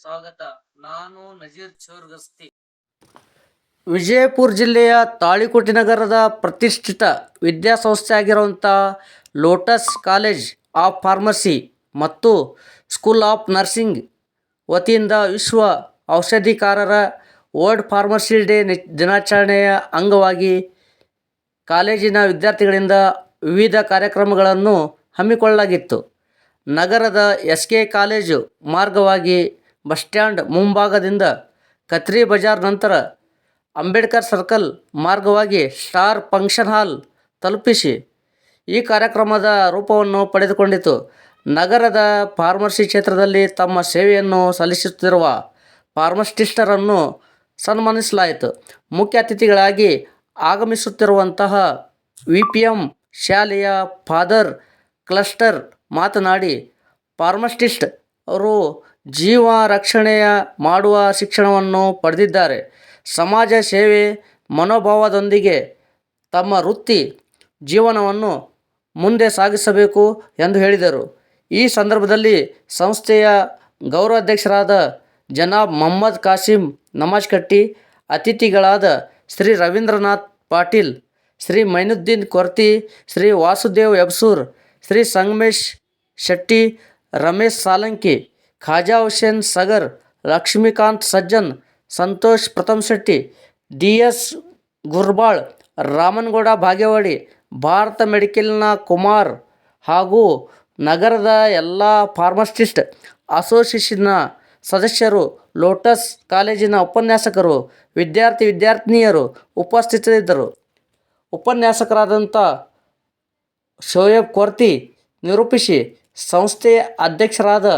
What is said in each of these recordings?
ಸ್ವಾಗತ. ನಾನು ನಜೀರ್ ಚೋರ್ಗಸ್ತಿ. ವಿಜಯಪುರ ಜಿಲ್ಲೆಯ ತಾಳಿಕೋಟೆ ನಗರದ ಪ್ರತಿಷ್ಠಿತ ವಿದ್ಯಾಸಂಸ್ಥೆ ಆಗಿರುವಂಥ ಲೋಟಸ್ ಕಾಲೇಜ್ ಆಫ್ ಫಾರ್ಮಸಿ ಮತ್ತು ಸ್ಕೂಲ್ ಆಫ್ ನರ್ಸಿಂಗ್ ವತಿಯಿಂದ ವಿಶ್ವ ಔಷಧಿಕಾರರ ವರ್ಲ್ಡ್ ಫಾರ್ಮಸಿ ಡೇ ದಿನಾಚರಣೆಯ ಅಂಗವಾಗಿ ಕಾಲೇಜಿನ ವಿದ್ಯಾರ್ಥಿಗಳಿಂದ ವಿವಿಧ ಕಾರ್ಯಕ್ರಮಗಳನ್ನು ಹಮ್ಮಿಕೊಳ್ಳಲಾಗಿತ್ತು. ನಗರದ ಎಸ್ ಕೆ ಕಾಲೇಜು ಮಾರ್ಗವಾಗಿ ಬಸ್ ಸ್ಟ್ಯಾಂಡ್ ಮುಂಭಾಗದಿಂದ ಕತ್ರಿ ಬಜಾರ್ ನಂತರ ಅಂಬೇಡ್ಕರ್ ಸರ್ಕಲ್ ಮಾರ್ಗವಾಗಿ ಸ್ಟಾರ್ ಫಂಕ್ಷನ್ ಹಾಲ್ ತಲುಪಿಸಿ. ಈ ಕಾರ್ಯಕ್ರಮದ ರೂಪವನ್ನು ಪಡೆದುಕೊಂಡಿತು. ನಗರದ ಫಾರ್ಮಸಿ ಕ್ಷೇತ್ರದಲ್ಲಿ ತಮ್ಮ ಸೇವೆಯನ್ನು ಸಲ್ಲಿಸುತ್ತಿರುವ ಫಾರ್ಮಸಿಸ್ಟರನ್ನು ಸನ್ಮಾನಿಸಲಾಯಿತು. ಮುಖ್ಯ ಅತಿಥಿಗಳಾಗಿ ಆಗಮಿಸುತ್ತಿರುವಂತಹ ವಿ ಪಿ ಎಂ ಶಾಲೆಯ ಫಾದರ್ ಕ್ಲಸ್ಟರ್ ಮಾತನಾಡಿ, ಫಾರ್ಮಸಿಸ್ಟ್ ಅವರು ಜೀವ ರಕ್ಷಣೆಯ ಮಾಡುವ ಶಿಕ್ಷಣವನ್ನು ಪಡೆದಿದ್ದಾರೆ. ಸಮಾಜ ಸೇವೆ ಮನೋಭಾವದೊಂದಿಗೆ ತಮ್ಮ ವೃತ್ತಿ ಜೀವನವನ್ನು ಮುಂದೆ ಸಾಗಿಸಬೇಕು ಎಂದು ಹೇಳಿದರು. ಈ ಸಂದರ್ಭದಲ್ಲಿ ಸಂಸ್ಥೆಯ ಗೌರವಾಧ್ಯಕ್ಷರಾದ ಜನಾಬ್ ಮೊಹಮ್ಮದ್ ಕಾಸಿಂ ನಮಾಜ್ ಕಟ್ಟಿ ಅತಿಥಿಗಳಾದ ಶ್ರೀ ರವೀಂದ್ರನಾಥ್ ಪಾಟೀಲ್, ಶ್ರೀ ಮೈನುದ್ದೀನ್ ಕೊರ್ತಿ, ಶ್ರೀ ವಾಸುದೇವ್ ಯಬ್ಸೂರ್ ಶ್ರೀ ಸಂಗಮೇಶ್ ಶೆಟ್ಟಿ, ರಮೇಶ್ ಸಾಲಂಕಿ, ಖಾಜಾ ಹುಸೇನ್ ಸಗರ್, ಲಕ್ಷ್ಮೀಕಾಂತ್ ಸಜ್ಜನ್, ಸಂತೋಷ್ ಪ್ರಥಮ್ ಶೆಟ್ಟಿ ಡಿ ಎಸ್ ಗುರ್ಬಾಳ್, ರಾಮನಗೌಡ ಭಾಗ್ಯವಾಡಿ ಭಾರತ ಮೆಡಿಕಲ್ನ ಕುಮಾರ್ ಹಾಗೂ ನಗರದ ಎಲ್ಲ ಫಾರ್ಮಸಿಸ್ಟ್, ಅಸೋಸಿಯೇಷನ್ನ ಸದಸ್ಯರು, ಲೋಟಸ್ ಕಾಲೇಜಿನ ಉಪನ್ಯಾಸಕರು, ವಿದ್ಯಾರ್ಥಿ ವಿದ್ಯಾರ್ಥಿನಿಯರು ಉಪಸ್ಥಿತರಿದ್ದರು. ಉಪನ್ಯಾಸಕರಾದಂಥ ಶೋಯಬ್ ಕೊರ್ತಿ ನಿರೂಪಿಸಿ ಸಂಸ್ಥೆಯ ಅಧ್ಯಕ್ಷರಾದ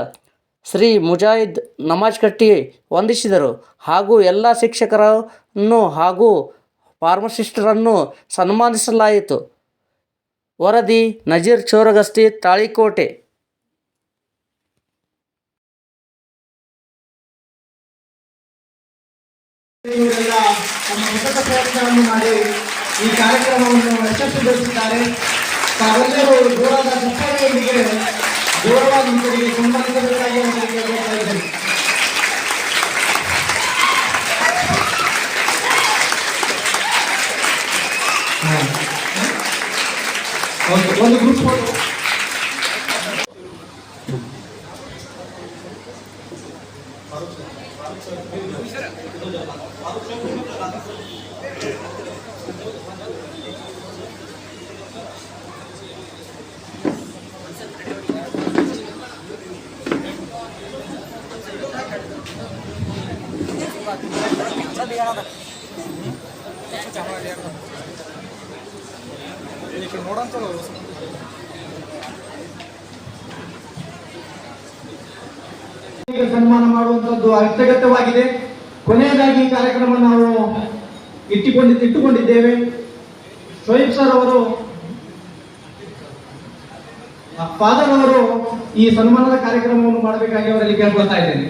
ಶ್ರೀ ಮುಜಾಹಿದ್ ನಮಾಜ್ ಕಟ್ಟಿ ವಂದಿಸಿದರು. ಹಾಗೂ ಎಲ್ಲ ಶಿಕ್ಷಕರನ್ನು ಹಾಗೂ ಫಾರ್ಮಸಿಸ್ಟರನ್ನು ಸನ್ಮಾನಿಸಲಾಯಿತು. ವರದಿ, ನಜೀರ್ ಚೋರಗಸ್ತಿ, ತಾಳಿಕೋಟೆ. 자, 먼저로 돌아가서 차례인들에게 노라반님들에게 정상들을 따기원들에게 감사드립니다. 아, 네? 어, 먼저 그룹으로 바로 바로 바로 바로 바로 바로 ಅತ್ಯಗತ್ಯವಾಗಿದೆ. ಕೊನೆಯದಾಗಿ ಈ ಕಾರ್ಯಕ್ರಮ ನಾವು ಇಟ್ಟುಕೊಂಡಿದ್ದು ಇಟ್ಟುಕೊಂಡಿದ್ದೇವೆ. ಶೋಯಿಬ್ ಸರ್ ಅವರು ಫಾದರ್ ಅವರು ಈ ಸನ್ಮಾನದ ಕಾರ್ಯಕ್ರಮವನ್ನು ಮಾಡಬೇಕಾಗಿ ಅವರಲ್ಲಿ ಕೇಳ್ಕೊಳ್ತಾ ಇದ್ದೇನೆ.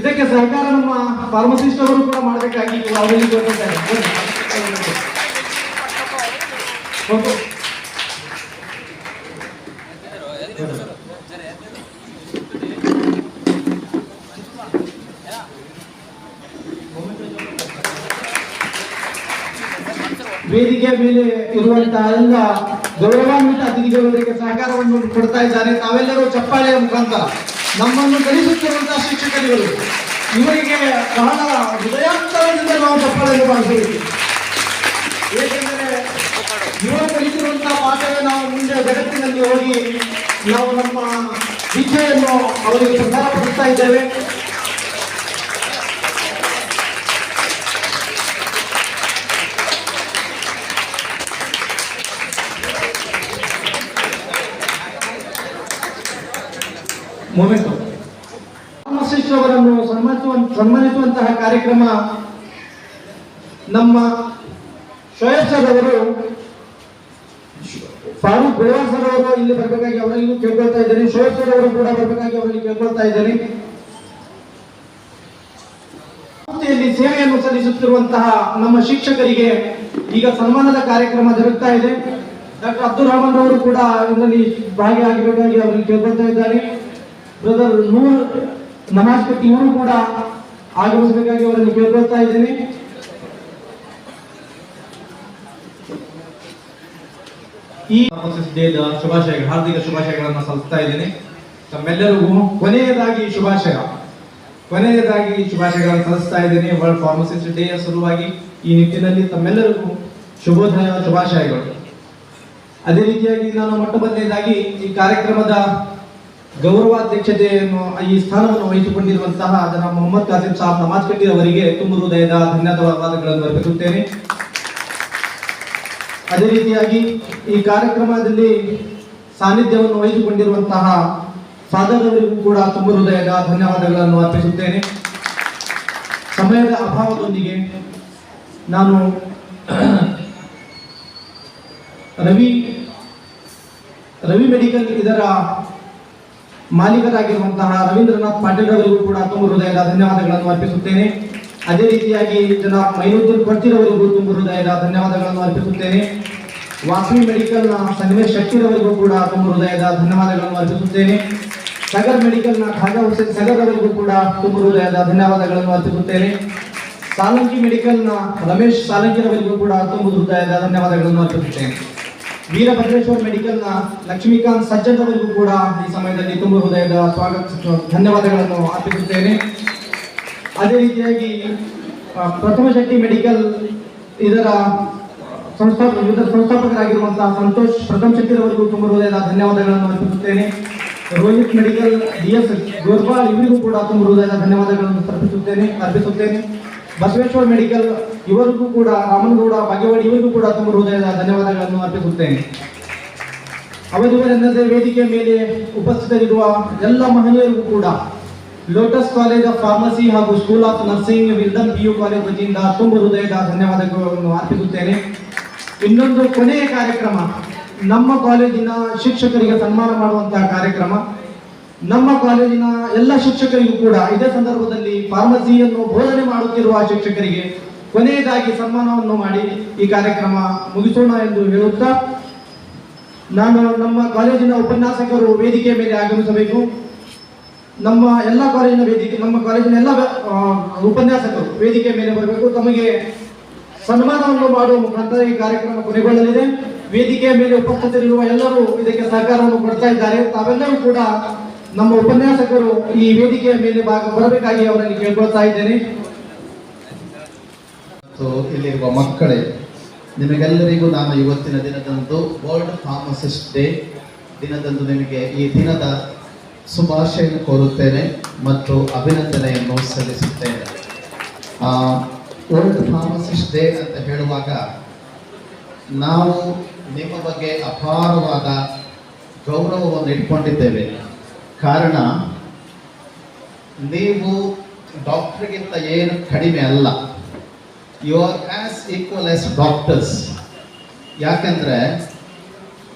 ಇದಕ್ಕೆ ಸಹಕಾರ ನಮ್ಮ ಫಾರ್ಮಸಿಸ್ಟ್ ಅವರು ಕೂಡ ಮಾಡಬೇಕಾಗಿ ಅವರಲ್ಲಿ ಕೇಳ್ಕೊಳ್ತಾ ಇದ್ದೇನೆ ವೇದಿಕೆ ಮೇಲೆ ಇರುವಂತಹ ಎಲ್ಲ ಗೌರವಾನ್ವಿತ ಅತಿಥಿಗಳವರಿಗೆ ಸಹಕಾರವನ್ನು ಕೊಡ್ತಾ ಇದ್ದಾರೆ. ತಾವೆಲ್ಲರೂ ಚಪ್ಪಾಳೆಯ ಮುಖಾಂತರ ನಮ್ಮನ್ನು ಕಲಿಸುತ್ತಿರುವಂತಹ ಶಿಕ್ಷಕರುಗಳು ಇವರಿಗೆ ಬಹಳ ಹೃದಯಾಂತರದಿಂದ ನಾವು ಚಪ್ಪಾಳೆಯನ್ನು ಮಾಡಿಸಬೇಕು ಏಕೆಂದರೆ ಇವರು ಕಲಿತಿರುವಂತಹ ಪಾಠವೇ ನಾವು ಮುಂದೆ ಜಗತ್ತಿನಲ್ಲಿ ಹೋಗಿ ನಾವು ನಮ್ಮ ವಿದ್ಯೆಯನ್ನು ಅವರಿಗೆ ಪ್ರಸಾರಪಡಿಸ್ತಾ ಇದ್ದೇವೆ. ಮೊಮೆಂಟು ಅವರನ್ನು ಸನ್ಮಾನಿಸುವ ಸನ್ಮಾನಿಸುವಂತಹ ಕಾರ್ಯಕ್ರಮ ನಮ್ಮ ಶೋಯಬ್ ಫಾರೂಕ್ ಅವರು ಇಲ್ಲಿ ಬರಬೇಕಾಗಿ ಅವರಲ್ಲಿಗೂ ಕೇಳ್ಕೊಳ್ತಾ ಇದ್ದೇನೆ ಶೋಯಬ್ ಕೂಡ ಬರಬೇಕಾಗಿ ಅವರಲ್ಲಿ ಕೇಳ್ಕೊಳ್ತಾ ಇದ್ದೇನೆ ಸೇವೆಯನ್ನು ಸಲ್ಲಿಸುತ್ತಿರುವಂತಹ ನಮ್ಮ ಶಿಕ್ಷಕರಿಗೆ ಈಗ ಸನ್ಮಾನದ ಕಾರ್ಯಕ್ರಮ ಜರುಗ್ತಾ ಇದೆ. ಡಾಕ್ಟರ್ ಅಬ್ದುಲ್ ರಹಮಾನ್ ಅವರು ಕೂಡ ಇದರಲ್ಲಿ ಭಾಗಿಯಾಗಬೇಕಾಗಿ ಅವರಿಗೆ ಕೇಳ್ಕೊಳ್ತಾ ಇದ್ದಾರೆ. ಬ್ರದರ್ ನೂರ್ ನಮಾಜ್ ಕಟ್ಟಿ ಇವರು ಕೂಡ ಆಗಮಿಸಬೇಕಾಗಿ ಅವರನ್ನು ಕೇಳ್ಕೊಳ್ತಾ ಇದ್ದೀನಿ. ಈ ಡೇದ ಶುಭಾಶಯ ಹಾರ್ದಿಕ ಶುಭಾಶಯಗಳನ್ನು ಸಲ್ಲಿಸ್ತಾ ಇದ್ದೀನಿ. ತಮ್ಮೆಲ್ಲರಿಗೂ ಕೊನೆಯದಾಗಿ ಶುಭಾಶಯ. ಕೊನೆಯದಾಗಿ ಶುಭಾಶಯಗಳನ್ನು ಸಲ್ಲಿಸ್ತಾ ಇದ್ದೀನಿ. ವರ್ಲ್ಡ್ ಫಾರ್ಮಸಿಸ್ಟ್ ಯ ಸಲುವಾಗಿ ಈ ನಿಟ್ಟಿನಲ್ಲಿ ತಮ್ಮೆಲ್ಲರಿಗೂ ಶುಭೋದಯ, ಶುಭಾಶಯಗಳು. ಅದೇ ರೀತಿಯಾಗಿ ನಾನು ಮೊಟ್ಟ ಮೊದಲನೇದಾಗಿ ಈ ಕಾರ್ಯಕ್ರಮದ ಗೌರವಾಧ್ಯಕ್ಷತೆಯನ್ನು, ಈ ಸ್ಥಾನವನ್ನು ವಹಿಸಿಕೊಂಡಿರುವಂತಹ ಜನ ಮೊಹಮ್ಮದ್ ಕಾಸಿಂ ಸಾಬ್ ನಮಾಜ್ ಕಟ್ಟಿ ಅವರಿಗೆ ತುಂಬ ಹೃದಯದ ಧನ್ಯವಾದಗಳನ್ನು ಅರ್ಪಿಸುತ್ತೇನೆ. ಅದೇ ರೀತಿಯಾಗಿ ಈ ಕಾರ್ಯಕ್ರಮದಲ್ಲಿ ಸಾನ್ನಿಧ್ಯವನ್ನು ವಹಿಸಿಕೊಂಡಿರುವಂತಹ ಫಾದರ್ ಕೂಡ ತುಂಬ ಹೃದಯದ ಧನ್ಯವಾದಗಳನ್ನು ಅರ್ಪಿಸುತ್ತೇನೆ. ಸಮಯದ ಅಭಾವದೊಂದಿಗೆ ನಾನು ರವಿ ರವಿ ಮೆಡಿಕಲ್ ಇದರ ಮಾಲೀಕರಾಗಿರುವಂತಹ ರವೀಂದ್ರನಾಥ್ ಪಾಟೀಲ್ ಅವರಿಗೂ ಕೂಡ ತುಂಬ ಹೃದಯದ ಧನ್ಯವಾದಗಳನ್ನು ಅರ್ಪಿಸುತ್ತೇನೆ. ಅದೇ ರೀತಿಯಾಗಿ ಜನ ಮೈನುದ್ದೀನ್ ಅವರಿಗೂ ತುಂಬ ಹೃದಯದ ಧನ್ಯವಾದಗಳನ್ನು ಅರ್ಪಿಸುತ್ತೇನೆ. ವಾಸವಿ ಮೆಡಿಕಲ್ನ ಶಕ್ತಿರ್ ಶಕ್ತಿರವರಿಗೂ ಕೂಡ ತುಂಬ ಹೃದಯದ ಧನ್ಯವಾದಗಳನ್ನು ಅರ್ಪಿಸುತ್ತೇನೆ. ಸಗರ್ ಮೆಡಿಕಲ್ನ ಖಾಜಾ ಹುಸೇನ್ ಸಗರ್ ಅವರಿಗೂ ಕೂಡ ತುಂಬ ಹೃದಯದ ಧನ್ಯವಾದಗಳನ್ನು ಅರ್ಪಿಸುತ್ತೇನೆ. ಸಾಲಂಕಿ ಮೆಡಿಕಲ್ನ ರಮೇಶ್ ಸಾಲಂಕಿರವರಿಗೂ ಕೂಡ ತುಂಬ ಹೃದಯದ ಧನ್ಯವಾದಗಳನ್ನು ಅರ್ಪಿಸುತ್ತೇನೆ. ವೀರಭದ್ರೇಶ್ವರ ಮೆಡಿಕಲ್ನ ಲಕ್ಷ್ಮೀಕಾಂತ್ ಸಜ್ಜನ್ ಅವರಿಗೂ ಕೂಡ ಈ ಸಮಯದಲ್ಲಿ ತುಂಬ ಹೃದಯದ ಸ್ವಾಗತ, ಧನ್ಯವಾದಗಳನ್ನು ಅರ್ಪಿಸುತ್ತೇನೆ. ಅದೇ ರೀತಿಯಾಗಿ ಪ್ರಥಮ ಶಕ್ತಿ ಮೆಡಿಕಲ್ ಇದರ ಸಂಸ್ಥಾಪ ಇದರ ಸಂಸ್ಥಾಪಕರಾಗಿರುವಂತಹ ಸಂತೋಷ್, ಪ್ರಥಮ ಶಕ್ತಿಯವರಿಗೂ ತುಂಬ ಹೃದಯದ ಧನ್ಯವಾದಗಳನ್ನು ಅರ್ಪಿಸುತ್ತೇನೆ. Rohit medical, D S Gorpal, ಇವರಿಗೂ ಕೂಡ ತುಂಬ ಹೃದಯದ ಧನ್ಯವಾದಗಳನ್ನು ಅರ್ಪಿಸುತ್ತೇನೆ ಅರ್ಪಿಸುತ್ತೇನೆ. ಬಸವೇಶ್ವರ ಮೆಡಿಕಲ್ ಇವರಿಗೂ ಕೂಡ, ರಾಮನಗೌಡ, ಬಾಗೇವಾಡಿ ಇವರಿಗೂ ಕೂಡ ತುಂಬ ಹೃದಯದ ಧನ್ಯವಾದಗಳನ್ನು ಅರ್ಪಿಸುತ್ತೇನೆ. ಅವರಿವರೆನ್ನದೇ ವೇದಿಕೆ ಮೇಲೆ ಉಪಸ್ಥಿತರಿರುವ ಎಲ್ಲ ಮಹನೀಯರಿಗೂ ಕೂಡ ಲೋಟಸ್ ಕಾಲೇಜ್ ಆಫ್ ಫಾರ್ಮಸಿ ಹಾಗೂ ಸ್ಕೂಲ್ ಆಫ್ ನರ್ಸಿಂಗ್ ವಿಲ್ದನ್ ಪಿ ಯು ಕಾಲೇಜ್ ವತಿಯಿಂದ ತುಂಬ ಹೃದಯದ ಧನ್ಯವಾದಗಳನ್ನು ಅರ್ಪಿಸುತ್ತೇನೆ. ಇನ್ನೊಂದು ಕೊನೆಯ ಕಾರ್ಯಕ್ರಮ, ನಮ್ಮ ಕಾಲೇಜಿನ ಶಿಕ್ಷಕರಿಗೆ ಸನ್ಮಾನ ಮಾಡುವಂತಹ ಕಾರ್ಯಕ್ರಮ. ನಮ್ಮ ಕಾಲೇಜಿನ ಎಲ್ಲ ಶಿಕ್ಷಕರಿಗೂ ಕೂಡ ಇದೇ ಸಂದರ್ಭದಲ್ಲಿ ಫಾರ್ಮಸಿಯನ್ನು ಬೋಧನೆ ಮಾಡುತ್ತಿರುವ ಶಿಕ್ಷಕರಿಗೆ ಕೊನೆಯದಾಗಿ ಸನ್ಮಾನವನ್ನು ಮಾಡಿ ಈ ಕಾರ್ಯಕ್ರಮ ಮುಗಿಸೋಣ ಎಂದು ಹೇಳುತ್ತಾ, ನಾನು ನಮ್ಮ ಕಾಲೇಜಿನ ಉಪನ್ಯಾಸಕರು ವೇದಿಕೆಯ ಮೇಲೆ ಆಗಮಿಸಬೇಕು. ನಮ್ಮ ಎಲ್ಲ ಕಾಲೇಜಿನ ವೇದಿಕೆ, ನಮ್ಮ ಕಾಲೇಜಿನ ಎಲ್ಲ ಉಪನ್ಯಾಸಕರು ವೇದಿಕೆ ಮೇಲೆ ಬರಬೇಕು. ತಮಗೆ ಸನ್ಮಾನವನ್ನು ಮಾಡುವ ಮುಖಾಂತರ ಈ ಕಾರ್ಯಕ್ರಮ ಕೊನೆಗೊಳ್ಳಲಿದೆ. ವೇದಿಕೆಯ ಮೇಲೆ ಉಪಸ್ಥಿತರಿರುವ ಎಲ್ಲರೂ ಇದಕ್ಕೆ ಸಹಕಾರವನ್ನು ಕೊಡ್ತಾ ಇದ್ದಾರೆ. ತಾವೆಲ್ಲರೂ ಕೂಡ ನಮ್ಮ ಉಪನ್ಯಾಸಕರು ಈ ವೇದಿಕೆಯ ಮೇಲೆ ಭಾಗ ಬರಬೇಕಾಗಿ ಅವರಲ್ಲಿ ಕೇಳ್ಕೊಳ್ತಾ ಇದ್ದೇನೆ. ಇಲ್ಲಿರುವ ಮಕ್ಕಳೇ, ನಿಮಗೆಲ್ಲರಿಗೂ ನಾನು ಇವತ್ತಿನ ದಿನದಂದು ವರ್ಲ್ಡ್ ಫಾರ್ಮಸಿಸ್ಟ್ ಡೇ ದಿನದಂದು ನಿಮಗೆ ಈ ದಿನದ ಶುಭಾಶಯ ಕೋರುತ್ತೇನೆ ಮತ್ತು ಅಭಿನಂದನೆಯನ್ನು ಸಲ್ಲಿಸುತ್ತೇನೆ. ವರ್ಲ್ಡ್ ಫಾರ್ಮಸಿಸ್ಟ್ ಡೇ ಅಂತ ಹೇಳುವಾಗ ನಾವು ನಿಮ್ಮ ಬಗ್ಗೆ ಅಪಾರವಾದ ಗೌರವವನ್ನು ಇಟ್ಕೊಂಡಿದ್ದೇವೆ. ಕಾರಣ, ನೀವು ಡಾಕ್ಟರ್ಗಿಂತ ಏನು ಕಡಿಮೆ ಅಲ್ಲ. You are as equal as doctors ಯಾಕಂದ್ರೆ,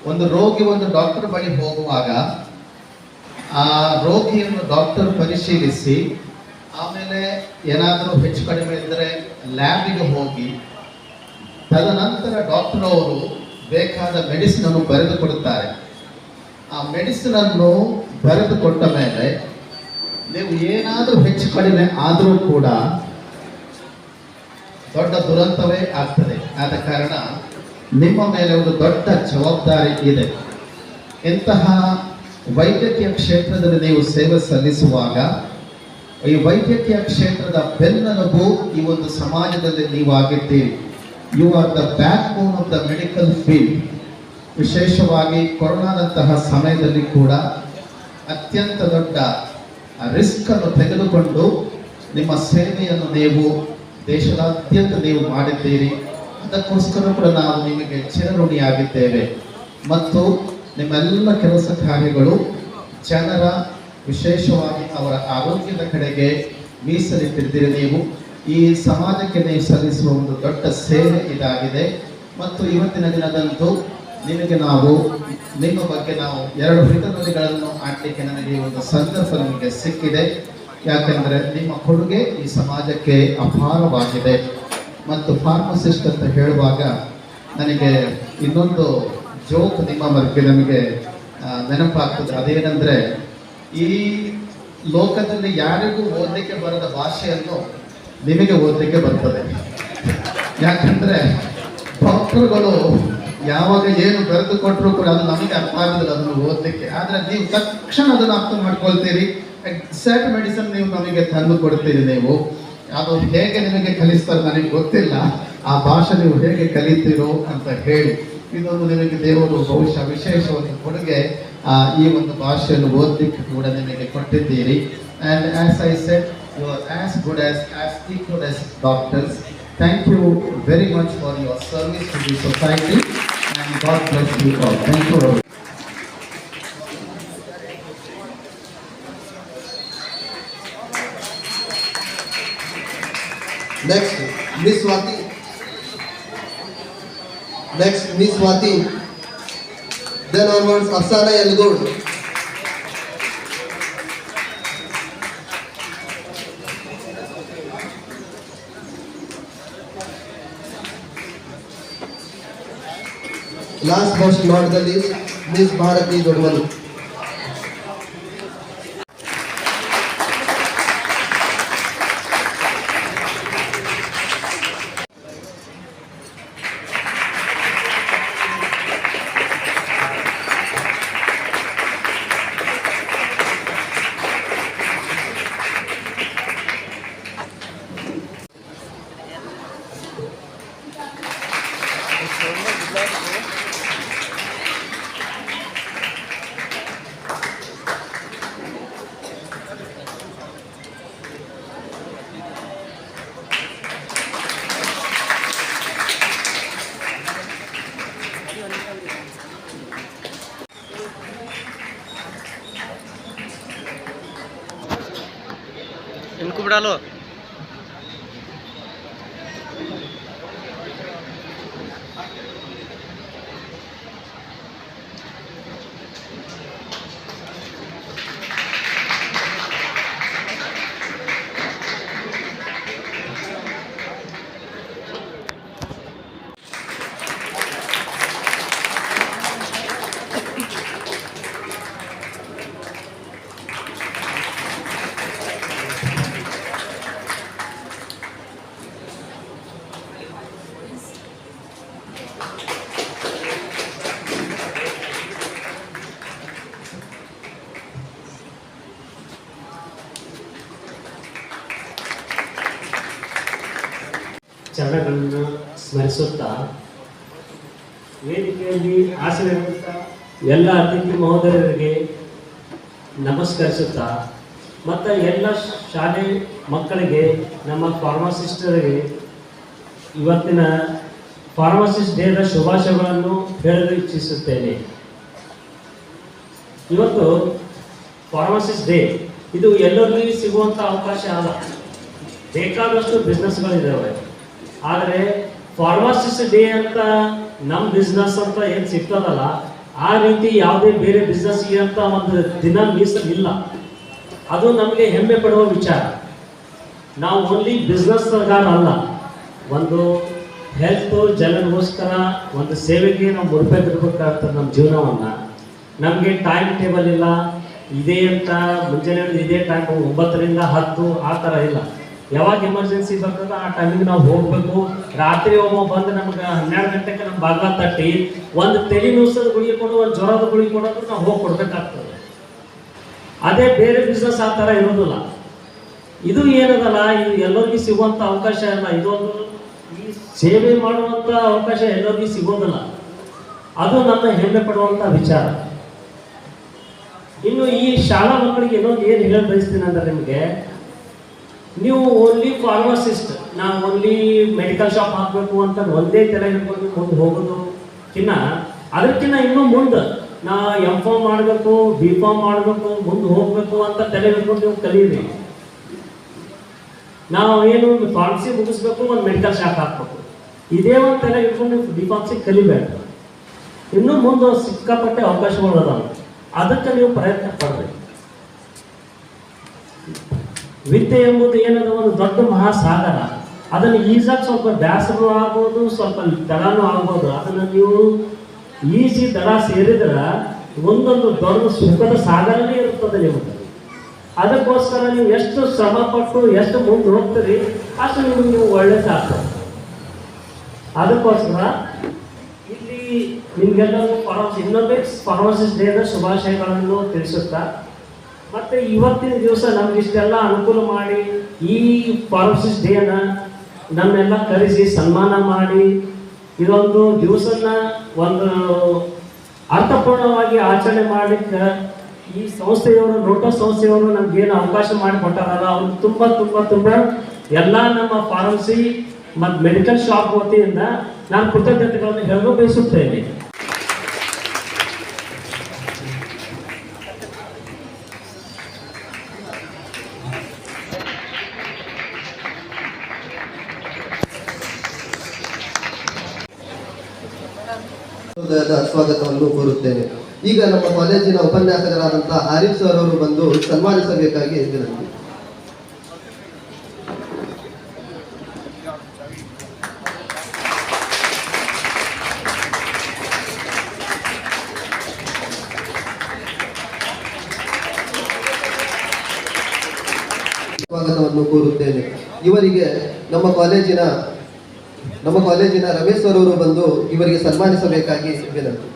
ಒಂದು ರೋಗಿ ಒಂದು ಡಾಕ್ಟರ್ ಬಳಿ ಹೋಗುವಾಗ, ಆ ರೋಗಿಯನ್ನು ಡಾಕ್ಟರ್ ಪರಿಶೀಲಿಸಿ, ಆಮೇಲೆ ಏನಾದರೂ ಹೆಚ್ಚು ಕಡಿಮೆ ಇದ್ದರೆ ಲ್ಯಾಬಿಗೆ ಹೋಗಿ, ತದನಂತರ ಡಾಕ್ಟರ್ ಅವರು ಬೇಕಾದ ಮೆಡಿಸಿನನ್ನು ಬರೆದುಕೊಡುತ್ತಾರೆ. ಬರೆದು ಕೊಡುತ್ತಾರೆ ಆ ಮೆಡಿಸಿನ್ ಅನ್ನು ಬರೆದು ಕೊಟ್ಟ ಮೇಲೆ ನೀವು ಏನಾದರೂ ಹೆಚ್ಚು ಕಡಿಮೆ ಆದರೂ ಕೂಡ ದೊಡ್ಡ ದುರಂತವೇ ಆಗ್ತದೆ. ಆದ ಕಾರಣ ನಿಮ್ಮ ಮೇಲೆ ಒಂದು ದೊಡ್ಡ ಜವಾಬ್ದಾರಿ ಇದೆ. ಇಂತಹ ವೈದ್ಯಕೀಯ ಕ್ಷೇತ್ರದಲ್ಲಿ ನೀವು ಸೇವೆ ಸಲ್ಲಿಸುವಾಗ ಈ ವೈದ್ಯಕೀಯ ಕ್ಷೇತ್ರದ ಬೆನ್ನೆಲುಬು ಈ ಒಂದು ಸಮಾಜದಲ್ಲಿ ನೀವು ಆಗಿದ್ದೀರಿ you are the backbone of the medical field ವಿಶೇಷವಾಗಿ ಕೊರೋನಾದಂತಹ ಸಮಯದಲ್ಲಿ ಕೂಡ ಅತ್ಯಂತ ದೊಡ್ಡ ರಿಸ್ಕ್ ಅನ್ನು ತೆಗೆದುಕೊಂಡು ನಿಮ್ಮ ಸೇವೆಯನ್ನು ನೀವು ದೇಶದಾದ್ಯಂತ ನೀವು ಮಾಡಿದ್ದೀರಿ. ಅದಕ್ಕೋಸ್ಕರ ಕೂಡ ನಾವು ನಿಮಗೆ ಚಿರಋಣಿಯಾಗಿದ್ದೇವೆ. ಮತ್ತು ನಿಮ್ಮೆಲ್ಲ ಕೆಲಸ ಕಾರ್ಯಗಳು ಜನರ ವಿಶೇಷವಾಗಿ ಅವರ ಆರೋಗ್ಯದ ಕಡೆಗೆ ಮೀಸಲಿಟ್ಟಿದ್ದೀರಿ ನೀವು. ಈ ಸಮಾಜಕ್ಕೆ ನೀವು ಸಲ್ಲಿಸುವ ಒಂದು ದೊಡ್ಡ ಸೇವೆ ಇದಾಗಿದೆ. ಮತ್ತು ಇವತ್ತಿನ ದಿನದಂದು ನಿಮಗೆ ನಾವು, ನಿಮ್ಮ ಬಗ್ಗೆ ನಾವು ಎರಡು ಹಿತನದಿಗಳನ್ನು ಆಡಲಿಕ್ಕೆ ನನಗೆ ಒಂದು ಸಂದರ್ಭ ನಿಮಗೆ ಸಿಕ್ಕಿದೆ. ಯಾಕೆಂದರೆ ನಿಮ್ಮ ಕೊಡುಗೆ ಈ ಸಮಾಜಕ್ಕೆ ಅಪಾರವಾಗಿದೆ. ಮತ್ತು ಫಾರ್ಮಸಿಸ್ಟ್ ಅಂತ ಹೇಳುವಾಗ ನನಗೆ ಇನ್ನೊಂದು ಜೋಕ್ ನಿಮ್ಮ ಬಗ್ಗೆ ನಮಗೆ ನೆನಪಾಗ್ತದೆ. ಅದೇನೆಂದ್ರೆ, ಈ ಲೋಕದಲ್ಲಿ ಯಾರಿಗೂ ಓದಲಿಕ್ಕೆ ಬರದ ಭಾಷೆಯನ್ನು ನಿಮಗೆ ಓದಲಿಕ್ಕೆ ಬರ್ತದೆ. ಯಾಕಂದ್ರೆ ಡಾಕ್ಟರ್ಗಳು ಯಾವಾಗ ಏನು ಬರೆದು ಕೊಟ್ಟರು ಕೂಡ ಅದು ನಮಗೆ ಅರ್ಥ ಆಗುದಿಲ್ಲ ಅದನ್ನು ಓದಲಿಕ್ಕೆ. ಆದ್ರೆ ನೀವು ತಕ್ಷಣ ಅದನ್ನು ಅರ್ಥ ಮಾಡ್ಕೊಳ್ತೀರಿ. ಎಕ್ಸಾಕ್ಟ್ ಮೆಡಿಸನ್ ನೀವು ನಮಗೆ ತಂದು ಕೊಡ್ತೀರಿ ನೀವು. ಅದು ಹೇಗೆ ನಿಮಗೆ ಕಲಿಸ್ತಾರೆ ನನಗೆ ಗೊತ್ತಿಲ್ಲ. ಆ ಭಾಷೆ ನೀವು ಹೇಗೆ ಕಲಿತೀರೋ ಅಂತ ಹೇಳಿ. ಇದೊಂದು ನಿಮಗೆ ದೇವರು ಬಹುಶಃ ವಿಶೇಷವಾದ ಕೊಡುಗೆ ಈ ಒಂದು ಭಾಷೆಯನ್ನು ಓದಲಿಕ್ಕೆ ಕೂಡ ನಿಮಗೆ ಕೊಟ್ಟಿದ್ದೀರಿ. And as I said you are as good as as equal as doctors thank you very much for your service to the and God bless you all. Thank you. Ravi. Next, Miss Swati. Next, Miss Swati. Then onwards, Afsana Yalgod. Last but not the least miss Bharati Dudmalu ಬಿಡಲು ಚರಣಗಳನ್ನು ಸ್ಮರಿಸುತ್ತಾ ವೇದಿಕೆಯಲ್ಲಿ ಆಸೀನರಾದಂಥ ಎಲ್ಲ ಅತಿಥಿ ಮಹೋದಯರಿಗೆ ನಮಸ್ಕರಿಸುತ್ತಾ, ಮತ್ತು ಎಲ್ಲ ಶಾಲೆ ಮಕ್ಕಳಿಗೆ, ನಮ್ಮ ಫಾರ್ಮಾಸಿಸ್ಟರಿಗೆ ಇವತ್ತಿನ ಫಾರ್ಮಸಿಸ್ಟ್ ಡೇದ ಶುಭಾಶಯಗಳನ್ನು ಹೇಳಲು ಇಚ್ಛಿಸುತ್ತೇನೆ. ಇವತ್ತು ಫಾರ್ಮಸಿಸ್ಟ್ ಡೇ. ಇದು ಎಲ್ಲರಿಗೂ ಸಿಗುವಂಥ ಅವಕಾಶ ಅಲ್ಲ. ಬೇಕಾದಷ್ಟು ಬಿಸ್ನೆಸ್ಗಳಿದ್ದಾವೆ ಆದರೆ ಫಾರ್ಮಾಸಿಸ್ಟ್ ಡೇ ಅಂತ ನಮ್ಮ ಬಿಸ್ನೆಸ್ ಅಂತ ಏನು ಸಿಗ್ತದಲ್ಲ, ಆ ರೀತಿ ಯಾವುದೇ ಬೇರೆ ಬಿಸ್ನೆಸ್ ಅಂತ ಒಂದು ದಿನ ಮೀಸಲಿಲ್ಲ ಅದು ನಮಗೆ ಹೆಮ್ಮೆ ಪಡುವ ವಿಚಾರ. ನಾವು ಓನ್ಲಿ ಬಿಸ್ನೆಸ್ಗಾರ ಅಲ್ಲ, ಒಂದು ಹೆಲ್ತ್ ಜನರಿಗೋಸ್ಕರ ಒಂದು ಸೇವೆಗೆ ನಾವು ಮುಡುಪಾಗಿರ್ಬೇಕಾಗ್ತದೆ ನಮ್ಮ ಜೀವನವನ್ನು. ನಮಗೆ ಟೈಮ್ ಟೇಬಲ್ ಇಲ್ಲ, ಇದೇ ಅಂತ ಮುಂಜಾನೆ ಇದೇ ಟೈಮ್ ಒಂಬತ್ತರಿಂದ ಹತ್ತು ಆ ಥರ ಇಲ್ಲ. ಯಾವಾಗ ಎಮರ್ಜೆನ್ಸಿ ಬರ್ತದ, ಆ ಟೈಮಿಗೆ ನಾವು ಹೋಗಬೇಕು. ರಾತ್ರಿ ಒಬ್ಬ ಬಂದು ನಮ್ಗೆ ಹನ್ನೆರಡು ಗಂಟೆಗೆ ನಮ್ಮ ಬಾಗ್ಲ ತಟ್ಟಿ, ಒಂದು ತಲೆ ನುಸದ ಗುಳಿಗೆ ಕೊಡು, ಒಂದು ಜ್ವರದ ಗುಳಿಗೆ ಕೊಡೋದು ನಾವು ಹೋಗಿ ಕೊಡ್ಬೇಕಾಗ್ತದೆ. ಅದೇ ಬೇರೆ ಬಿಸ್ನೆಸ್ ಆ ಥರ ಇರೋದಿಲ್ಲ. ಇದು ಏನದಲ್ಲ, ಇದು ಎಲ್ಲರಿಗೂ ಸಿಗುವಂಥ ಅವಕಾಶ ಇಲ್ಲ ಇದೊಂದು ಈ ಸೇವೆ ಮಾಡುವಂಥ ಅವಕಾಶ ಎಲ್ಲರಿಗೂ ಸಿಗೋದಿಲ್ಲ. ಅದು ನನ್ನ ಹೆಮ್ಮೆ ಪಡುವಂಥ ವಿಚಾರ. ಇನ್ನು ಈ ಶಾಲಾ ಮಕ್ಕಳಿಗೆ ಇನ್ನೊಂದು ಏನು ಹೇಳ ಬಯಸ್ತೀನಿ ಅಂದ್ರೆ ನಿಮಗೆ ನೀವು ಓನ್ಲಿ ಫಾರ್ಮಸಿಸ್ಟ್ ನಾವು ಓನ್ಲಿ ಮೆಡಿಕಲ್ ಶಾಪ್ ಹಾಕಬೇಕು ಅಂತ ಒಂದೇ ತಲೆ ಇರ್ಬೋದು ಮುಂದೆ ಹೋಗೋದಕ್ಕಿನ್ನ ಅದಕ್ಕಿಂತ ಇನ್ನೂ ಮುಂದೆ ನಾ ಎಂ ಫಾರ್ಮ್ ಮಾಡಬೇಕು ಬಿ ಫಾರ್ಮ್ ಮಾಡಬೇಕು, ಮುಂದೆ ಹೋಗಬೇಕು ಅಂತ ತಲೆ ಇಟ್ಕೊಂಡು ನೀವು ಕಲೀರಿ. ನಾವು ಏನು ಫಾರ್ಮಸಿ ಮುಗಿಸ್ಬೇಕು, ಒಂದು ಮೆಡಿಕಲ್ ಶಾಪ್ ಹಾಕ್ಬೇಕು. ಇದೇ ಒಂದು ತಲೆ ಇಟ್ಕೊಂಡು ನೀವು ಬಿ ಫಾರ್ಮಸಿ ಕಲಿಬೇಕು ಇನ್ನೂ ಮುಂದೆ ಸಿಕ್ಕಾಪಟ್ಟೆ ಅವಕಾಶಗಳು ಅದಾವೆ. ಅದಕ್ಕೆ ನೀವು ಪ್ರಯತ್ನ ಪಡಬೇಕು ವಿದ್ಯೆ ಎಂಬುದು ಏನದ? ಒಂದು ದೊಡ್ಡ ಮಹಾಸಾಗರ. ಅದನ್ನು ಈಜಾಗಿ ಸ್ವಲ್ಪ ಬ್ಯಾಸರು ಆಗ್ಬೋದು, ಸ್ವಲ್ಪ ದಡನೂ ಆಗ್ಬೋದು. ಅದನ್ನು ನೀವು ಈಸಿ ದರ ಸೇರಿದ್ರೆ ಒಂದೊಂದು ದೊಡ್ಡ ಸುಖದ ಸಾಗರನೇ ಇರುತ್ತದೆ ನಿಮಗೆ. ಅದಕ್ಕೋಸ್ಕರ ನೀವು ಎಷ್ಟು ಶ್ರಮ ಪಟ್ಟು ಎಷ್ಟು ಮುಂದೆ ಹೋಗ್ತೀರಿ, ಅಷ್ಟು ನಿಮಗೆ ನೀವು ಒಳ್ಳೇದಾಗ್ತದೆ ಅದಕ್ಕೋಸ್ಕರ ಇಲ್ಲಿ ನಿಮ್ಗೆಲ್ಲರೂ ಫಾರ್ಮಸಿ ಇನ್ನೊಂದೇ ಫಾರ್ಮಸಿಸ್ ಡೇದ ಶುಭಾಶಯಗಳನ್ನು ತಿಳಿಸುತ್ತಾ ಮತ್ತೆ ಇವತ್ತಿನ ದಿವಸ ನಮ್ಗೆ ಇಷ್ಟೆಲ್ಲ ಅನುಕೂಲ ಮಾಡಿ ಈ ಫಾರ್ಮಸಿಸ್ ಡೇನ ನಮ್ಮೆಲ್ಲ ಕರೆಸಿ ಸನ್ಮಾನ ಮಾಡಿ, ಇದೊಂದು ದಿವಸನ ಒಂದು ಅರ್ಥಪೂರ್ಣವಾಗಿ ಆಚರಣೆ ಮಾಡಲಿಕ್ಕೆ ಈ ಸಂಸ್ಥೆಯವರು ಲೋಟಸ್ ಸಂಸ್ಥೆಯವರು ನಮ್ಗೇನು ಅವಕಾಶ ಮಾಡಿಕೊಟ್ಟಾರಲ್ಲ ಅವ್ರು ತುಂಬ ತುಂಬ ತುಂಬ ಎಲ್ಲ ನಮ್ಮ ಫಾರ್ಮಸಿ ಮತ್ತು ಮೆಡಿಕಲ್ ಶಾಪ್ ವತಿಯಿಂದ ನಾನು ಕೃತಜ್ಞತೆಗಳನ್ನು ಹೇಳಲು ಬಯಸುತ್ತೇನೆ ಹೃದಯದ ಸ್ವಾಗತವನ್ನು ಕೋರುತ್ತೇನೆ ಈಗ ನಮ್ಮ ಕಾಲೇಜಿನ ಉಪನ್ಯಾಸಕರಾದಂತಹ ಆರಿಫ್ ಸರ್ ಅವರು ಬಂದು ಸನ್ಮಾನಿಸಬೇಕಾಗಿ ವಿನಂತಿ ಸ್ವಾಗತವನ್ನು ಕೋರುತ್ತೇನೆ. ಇವರಿಗೆ ನಮ್ಮ ಕಾಲೇಜಿನ ನಮ್ಮ ಕಾಲೇಜಿನ ರಮೇಶ್ ಬಂದು ಇವರಿಗೆ ಸನ್ಮಾನಿಸಬೇಕಾಗಿ ವಿನಂತಿ.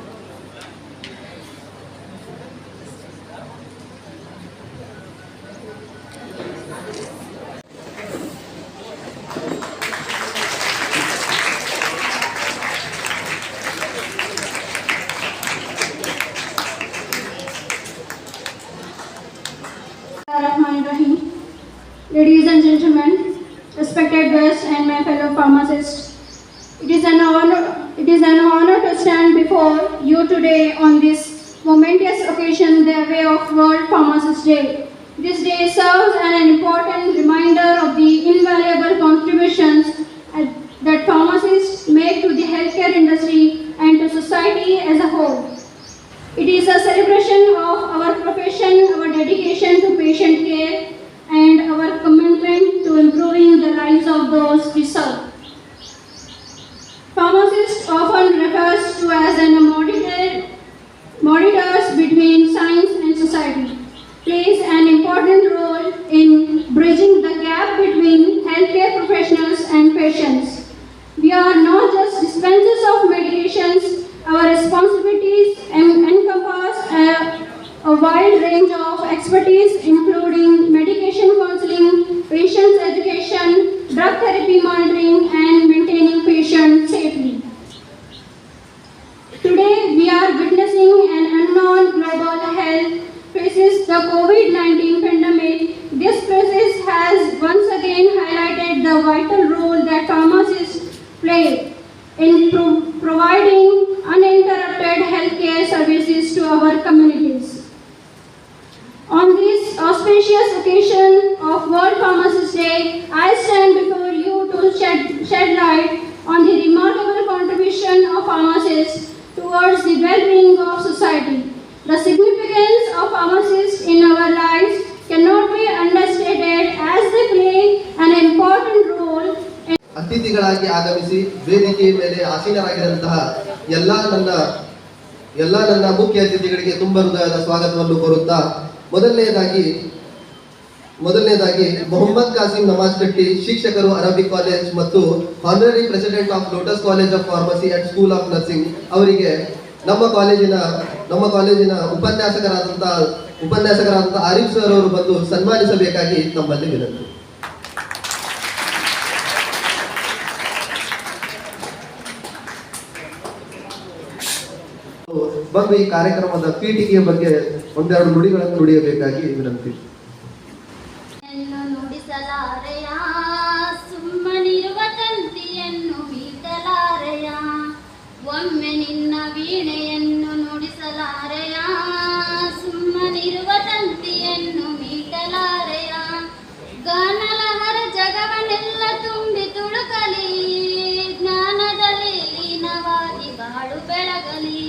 Honor to stand before you today on this momentous occasion, the way of World Pharmacist Day. This day serves as an important reminder of the invaluable contributions uh, that pharmacists make to the healthcare industry and to society as a whole. It is a celebration of our profession, our dedication to patient care, and our commitment to improving the lives of those we serve. Pharmacist often refers to as an monitor, monitors between science and society, plays an important role in bridging the gap between healthcare professionals and patients. We are not just dispensers of medications, our responsibilities encompass a, a wide range of expertise, including medication counseling, patients' education, drug therapy monitoring, and maintaining patients safely. Today, we are witnessing an unknown global health crisis, the COVID-19 pandemic. This crisis has once again highlighted the vital role that pharmacists play in pro- providing uninterrupted healthcare services to our communities. On this auspicious occasion of World Pharmacist Day, I stand before you to shed, shed light on the remarkable contribution of pharmacists towards the well-being of society. The significance of pharmacists in our lives cannot be understated as they play an important role ಅತಿಥಿಗಳಾಗಿ ಆಗಮಿಸಿ ವೇದಿಕೆಯ ಮೇಲೆ ಆಸೀನರಾಗಿರುವಂತಹ ಎಲ್ಲ ನನ್ನ ಎಲ್ಲ ನನ್ನ ಮುಖ್ಯ ಅತಿಥಿಗಳಿಗೆ ತುಂಬ ಹೃದಯದ ಸ್ವಾಗತವನ್ನು ಕೋರುತ್ತಾ ಮೊದಲನೆಯದಾಗಿ ಮೊದಲನೇದಾಗಿ ಮೊಹಮ್ಮದ್ ಕಾಸಿಂ ನಮಾಜ್ ಕಟ್ಟಿ ಶಿಕ್ಷಕರು ಅರಬಿಕ್ ಕಾಲೇಜ್ ಮತ್ತು honorary president of Lotus college of pharmacy and school of nursing ಅವರಿಗೆ ನಮ್ಮ ಕಾಲೇಜಿನ ನಮ್ಮ ಕಾಲೇಜಿನ ಉಪನ್ಯಾಸಕರಾದಂತಹ ಉಪನ್ಯಾಸಕರಾದಂತಹ ಆರಿಫ್ ಸರ್ ಅವರು ಬಂದು ಸನ್ಮಾನಿಸಬೇಕಾಗಿ ನಮ್ಮಲ್ಲಿ ವಿನಂತಿ. ಬಂದು ಈ ಕಾರ್ಯಕ್ರಮದ ಪೀಠಿಕೆಯ ಬಗ್ಗೆ ಒಂದೆರಡು ನುಡಿಗಳನ್ನು ನುಡಿಯಬೇಕಾಗಿ ವಿನಂತಿ ಸುಮ್ಮನಿರುವ ತಂತಿಯನ್ನು ಬೀಟಲಾರೆಯ, ಒಮ್ಮೆ ನಿನ್ನ ವೀಣೆಯನ್ನು ನುಡಿಸಲಾರೆಯ, ಸುಮ್ಮನಿರುವ ತಂತಿಯನ್ನು ಮೀಟಲಾರೆಯ ಗಾನಲಹರ ಜಗವನ್ನೆಲ್ಲ ತುಂಬಿ ತುಳುಕಲಿ, ಜ್ಞಾನದಲ್ಲಿ ಲೀನವಾಗಿ ಬಾಳು ಬೆಳಗಲಿ.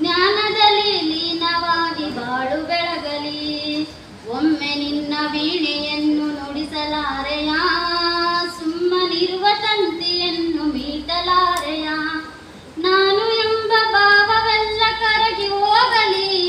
ಜ್ಞಾನದಲ್ಲಿ ಲೀನವಾಗಿ ಬಾಳು ಬೆಳಗಲಿ. ಒಮ್ಮೆ ನಿನ್ನ ವೀಣೆಯನ್ನು ನುಡಿಸಲಾರೆಯ? ಸುಮ್ಮನಿರುವ ತಂತಿಯನ್ನು ಮೀಟಲಾರೆಯ? ನಾನು ಎಂಬ ಭಾವವೆಲ್ಲ ಕರಗಿ ಹೋಗಲಿ.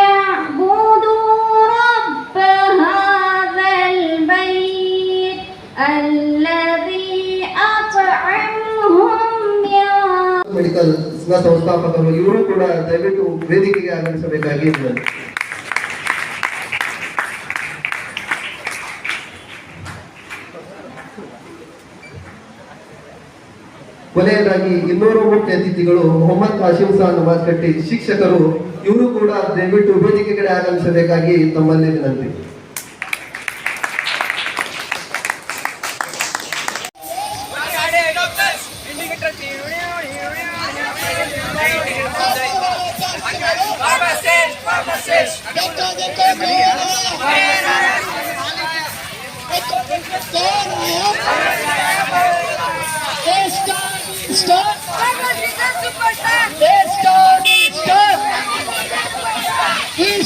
فليعبدوا رب هذا البيت الذي أطعمهم من ಮೆಡಿಕಲ್ ನ ಸಂಸ್ಥಾಪಕರು ಇವರು ಕೂಡ ದಯವಿಟ್ಟು ವೇದಿಕೆಗೆ ಆಗಮಿಸಬೇಕಾಗಿ ವಿನಂತಿ. ಕೊನೆಯದಾಗಿ ಇನ್ನೂರು ಮುಖ್ಯ ಅತಿಥಿಗಳು ಮೊಹಮ್ಮದ್ ಕಾಶಿಂ ಸಾನ್ ಮಾಸ್ಕಟ್ಟಿ ಶಿಕ್ಷಕರು ಇವರು ಕೂಡ ದಯವಿಟ್ಟು ವೇದಿಕೆ ಕಡೆ ಆಗಮಿಸಬೇಕಾಗಿ ತಮ್ಮಲ್ಲಿ ವಿನಂತಿ.